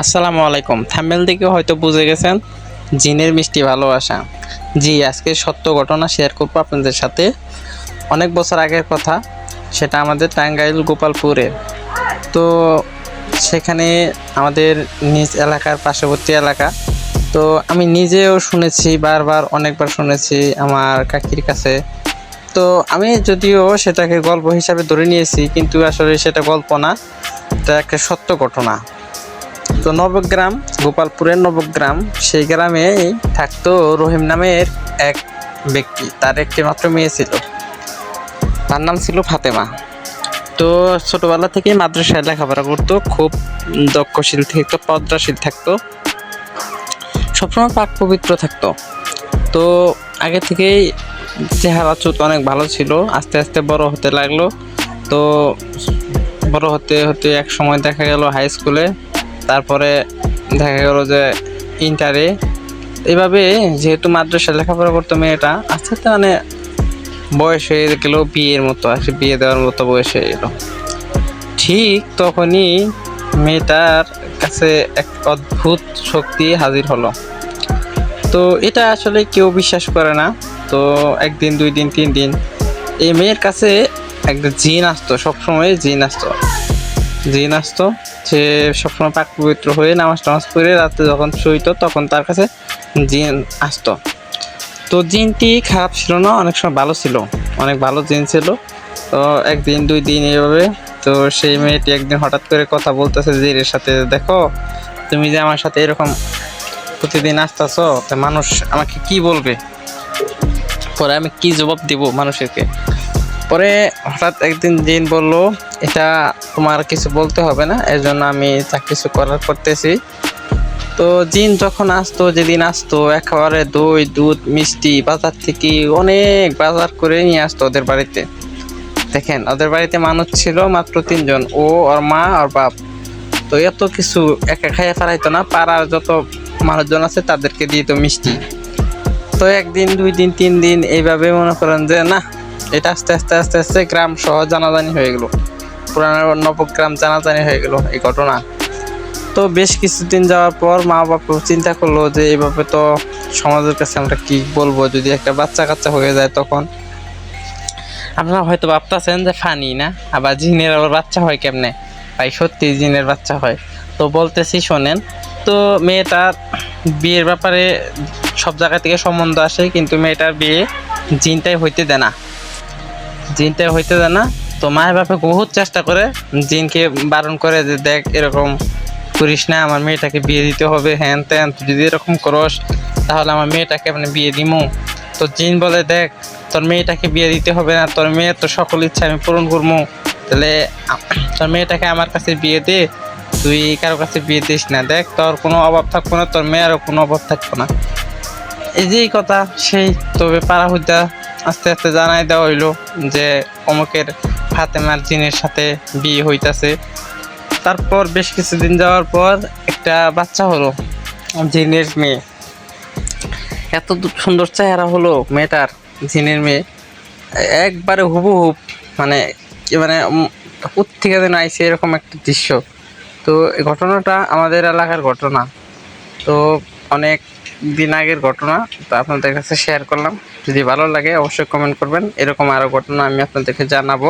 আসসালামু আলাইকুম। থাম্বেল থেকে হয়তো বুঝে গেছেন, জিনের মিষ্টি ভালোবাসা। জি, আজকে সত্য ঘটনা শেয়ার করব আপনাদের সাথে। অনেক বছর আগের কথা, সেটা আমাদের টাঙ্গাইল গোপালপুরে তো সেখানে আমাদের নিজ এলাকার পার্শ্ববর্তী এলাকা। তো আমি নিজেও শুনেছি, বারবার অনেকবার শুনেছি আমার কাকির কাছে। তো আমি যদিও সেটাকে গল্প হিসাবে ধরে নিয়েছি, কিন্তু আসলে সেটা গল্প না, এটা একটা সত্য ঘটনা। তো নবগ্রাম, গোপালপুরের নবগ্রাম, সেই গ্রামে থাকতো রহিম নামের এক ব্যক্তি। তার একটি মাত্র মেয়ে ছিল। তার নাম ছিল ফাতেমা। তো ছোটোবেলা থেকে মাদ্রাসায় লেখাপড়া করতো, খুব দক্ষশীল থাকতো পদ্রাশীল থাকতো। সবসময় পাক পবিত্র থাকতো। তো আগে থেকেই চেহারা চুত অনেক ভালো ছিল, আস্তে আস্তে বড় হতে লাগল। তো বড় হতে হতে এক সময় দেখা গেল হাই স্কুলে তারপরে দেখা গেল যে ইন্টারে। এভাবে যেহেতু মাদ্রাসায় লেখাপড়া করতো মেয়েটা আস্তে আস্তে মানে বয়স হয়ে গেল বিয়ের মতো কি, বিয়ে দেওয়ার মতো বয়স হয়ে গেল। ঠিক তখনই মেয়েটার কাছে এক অদ্ভুত শক্তি হাজির হলো। তো এটা আসলে কেউ বিশ্বাস করে না। তো একদিন দুই দিন তিন দিন এই মেয়ের কাছে একটা জিন আসতো সবসময় জিন আসতো। জিন আসতো, সে সবসময় পাক পবিত্র হয়ে নামাজ টামাজ করে রাতে যখন শুইতো, তখন তার কাছে জিন আসতো। তো জিনটি খারাপ ছিল না, অনেক সময় ভালো ছিল। অনেক ভালো জিন ছিল। তো একদিন, দুই দিন এইভাবে তো সেই মেয়েটি একদিন হঠাৎ করে কথা বলতেছে জিনের সাথে দেখো, তুমি যে আমার সাথে এরকম প্রতিদিন আসতেছো, তা মানুষ আমাকে কি বলবে? পরে আমি কি জবাব দিব মানুষেরকে? পরে হঠাৎ একদিন জিন বলল এটা তোমার কিছু বলতে হবে না এর জন্য আমি যা কিছু করার করতেছি। তো জিন যখন আসতো, যেদিন আসতো, একেবারে দই, দুধ, মিষ্টি, বাজার থেকে অনেক বাজার করে নিয়ে আসতো ওদের বাড়িতে। দেখেন, ওদের বাড়িতে মানুষ ছিল মাত্র তিনজন, ও, ওর মা আর বাপ। তো এত কিছু একা খাইয়ে ফেলাইতো না, পাড়ার যত মানুষজন আছে তাদেরকে দিত মিষ্টি। তো একদিন, দুই দিন, তিন দিন এইভাবে মনে করেন যে, না, এটা আস্তে আস্তে আস্তে আস্তে গ্রাম সহ জানাজানি হয়ে গেল। পুরানো নবগ্রাম জানাজানি হয়ে গেল এই ঘটনা। তো বেশ কিছুদিন যাওয়ার পর মা বাবা চিন্তা করল যে এইভাবে তো সমাজের কাছে আমরা কি বলব? যদি একটা বাচ্চা কাচ্চা হয়ে যায় তখন। আপনারা হয়তো ভাবতেছেন যে ফানি না? আবার জিনের আবার বাচ্চা হয় কেমনে? ভাই সত্যি জিনের বাচ্চা হয়। তো বলতেছি, শোনেন। তো মেয়েটার বিয়ের ব্যাপারে সব জায়গা থেকে সম্বন্ধ আসে, কিন্তু মেয়েটার বিয়ে জিনটাই হইতে দেয় না। জিনটাই হইতে দেয় না। তো মায়ের বাপে বহুত চেষ্টা করে, জিনকে বারণ করে যে দেখ এরকম করিস না, আমার মেয়েটাকে বিয়ে দিতে হবে, হ্যান ত্যান, তুই যদি এরকম করস, তাহলে আমার মেয়েটাকে মানে বিয়ে দিমু। তো জিন বলে, দেখ, তোর মেয়েটাকে বিয়ে দিতে হবে না, তোর মেয়ের তো সকল ইচ্ছা আমি পূরণ করব তাহলে তোর মেয়েটাকে আমার কাছে বিয়ে দে, তুই কারও কাছে বিয়ে দিস না। দেখ, তোর কোনো অভাব থাকব না, তোর মেয়েরও কোনো অভাব থাকব না। এই যে এই কথা, সেই তবে পাড়া হইতা আস্তে আস্তে জানাই দেওয়া হইল যে অমুকের ফাতেমার জিনের সাথে বিয়ে হইতাছে। তারপর বেশ কিছুদিন যাওয়ার পর একটা বাচ্চা হলো, জিনের মেয়ে। এত সুন্দর চেহারা হলো মেয়েটার, জিনের মেয়ে। একবারে হুবহুব মানে মানে উম, কোত্থেকে যেন আইসে এরকম একটা দৃশ্য। তো ঘটনাটা আমাদের এলাকার ঘটনা। তো অনেক দিন আগের ঘটনা, তো আপনাদের কাছে শেয়ার করলাম। যদি ভালো লাগে অবশ্যই কমেন্ট করবেন। এরকম আরও ঘটনা আমি আপনাদেরকে জানাব।